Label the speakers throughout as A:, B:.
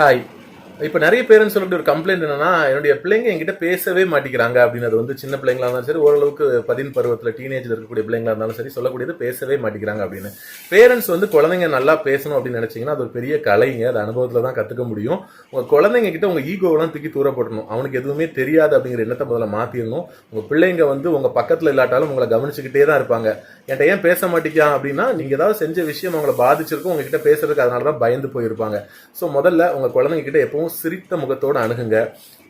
A: はい。இப்போ நிறைய பேரண்ட்ஸ் சொல்லிட்டு ஒரு கம்ப்ளைண்ட் என்னன்னா என்னுடைய பிள்ளைங்க என்கிட்ட பேசவே மாட்டேங்கிறாங்க அப்படின்னு அது வந்து சின்ன பிள்ளைங்களா இருந்தாலும் சரி ஓரளவுக்கு பதின் பருவத்தில் டீனேஜில் இருக்கக்கூடிய பிள்ளைங்களா இருந்தாலும் சரி சொல்லக்கூடியது பேசவே மாட்டேங்கிறாங்க அப்படின்னு. பேரண்ட்ஸ் வந்து குழந்தைங்க நல்லா பேசணும் அப்படின்னு நினைச்சிங்கன்னா அது ஒரு பெரிய கலைங்க. அது அனுபவத்தில் தான் கற்றுக்க முடியும். உங்கள் குழந்தைங்க கிட்ட உங்கள் ஈகோவெல்லாம் தூக்கி தூரப்படணும் அவனுக்கு எதுவுமே தெரியாது அப்படிங்கிற எண்ணத்தை முதல்ல மாற்றிடணும் உங்கள் பிள்ளைங்க வந்து உங்கள் பக்கத்தில் இல்லாட்டாலும் உங்களை கவனிச்சுக்கிட்டே தான் இருப்பாங்க. என்கிட்ட ஏன் பேச மாட்டேங்கான் அப்படின்னா நீங்கள் ஏதாவது செஞ்ச விஷயம் அவங்களை பாதிச்சிருக்கும் உங்ககிட்ட பேசுறதுக்கு அதனால தான் பயந்து போயிருப்பாங்க. ஸோ முதல்ல உங்கள் குழந்தைங்க கிட்ட எப்பவும் சிரித்த முகத்தோடு அணுகுங்க.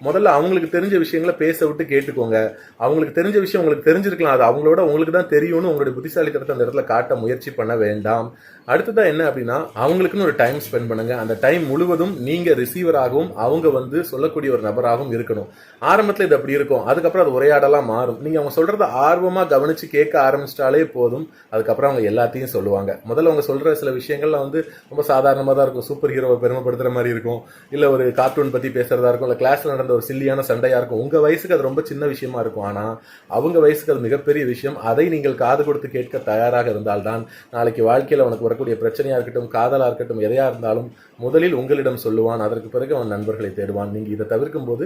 A: முதல்ல அவங்களுக்கு தெரிஞ்ச விஷயங்களை பேச விட்டு கேட்டுக்கோங்க. அவங்களுக்கு தெரிஞ்ச விஷயம் உங்களுக்கு தெரிஞ்சிருக்கலாம். அது அவங்களோட உங்களுக்கு தான் தெரியும்னு உங்களுடைய புத்திசாலித்தனத்தை அந்த இடத்துல காட்ட முயற்சி பண்ண வேண்டாம். அடுத்ததாக என்ன அப்படின்னா அவங்களுக்குன்னு ஒரு டைம் ஸ்பெண்ட் பண்ணுங்க. அந்த டைம் முழுவதும் நீங்க ரிசீவராகவும் அவங்க வந்து சொல்லக்கூடிய ஒரு நபராகவும் இருக்கணும். ஆரம்பத்தில் இது அப்படி இருக்கும். அதுக்கப்புறம் அது உரையாடலாம் மாறும். நீங்க அவங்க சொல்றத ஆர்வமாக கவனிச்சு கேட்க ஆரம்பிச்சிட்டாலே போதும். அதுக்கப்புறம் அவங்க எல்லாத்தையும் சொல்லுவாங்க. முதல்ல அவங்க சொல்ற சில விஷயங்கள்லாம் வந்து ரொம்ப சாதாரணமாக தான் இருக்கும். சூப்பர் ஹீரோவை பெருமைப்படுத்துற மாதிரி இருக்கும். இல்லை ஒரு கார்ட்டூன் பற்றி பேசுறதா இருக்கும். இல்லை கிளாஸில் நடந்த ஒரு சில்லியான சண்டையாக இருக்கும். உங்கள் வயசுக்கு அது ரொம்ப சின்ன விஷயமா இருக்கும். ஆனால் அவங்க வயசுக்கு அது மிகப்பெரிய விஷயம். அதை நீங்கள் காது கொடுத்து கேட்க தயாராக இருந்தால்தான் நாளைக்கு வாழ்க்கையில் அவனுக்கு வரக்கூடிய பிரச்சனையாக இருக்கட்டும் காதலாக இருக்கட்டும் எதையாக இருந்தாலும் முதலில் உங்களிடம் சொல்லுவான். அதற்கு பிறகு அவன் நண்பர்களை தேடுவான். நீங்கள் இதை தவிர்க்கும் போது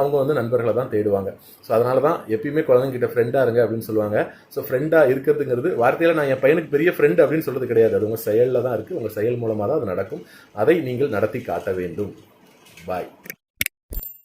A: அவங்க வந்து நண்பர்களை தான் தேடுவாங்க. ஸோ அதனால தான் எப்பயுமே குழந்தைங்கிட்ட ஃப்ரெண்டாக இருங்க அப்படின்னு சொல்லுவாங்க. ஸோ ஃப்ரெண்டாக இருக்கிறதுங்கிறது வார்த்தையில் நான் என் பையனுக்கு பெரிய ஃப்ரெண்ட் அப்படின்னு சொல்கிறது கிடையாது. அது உங்கள் செயலில் தான் இருக்குது உங்கள் செயல் மூலமாக தான் அது நடக்கும். அதை நீங்கள் நடத்தி காட்ட வேண்டும். பாய்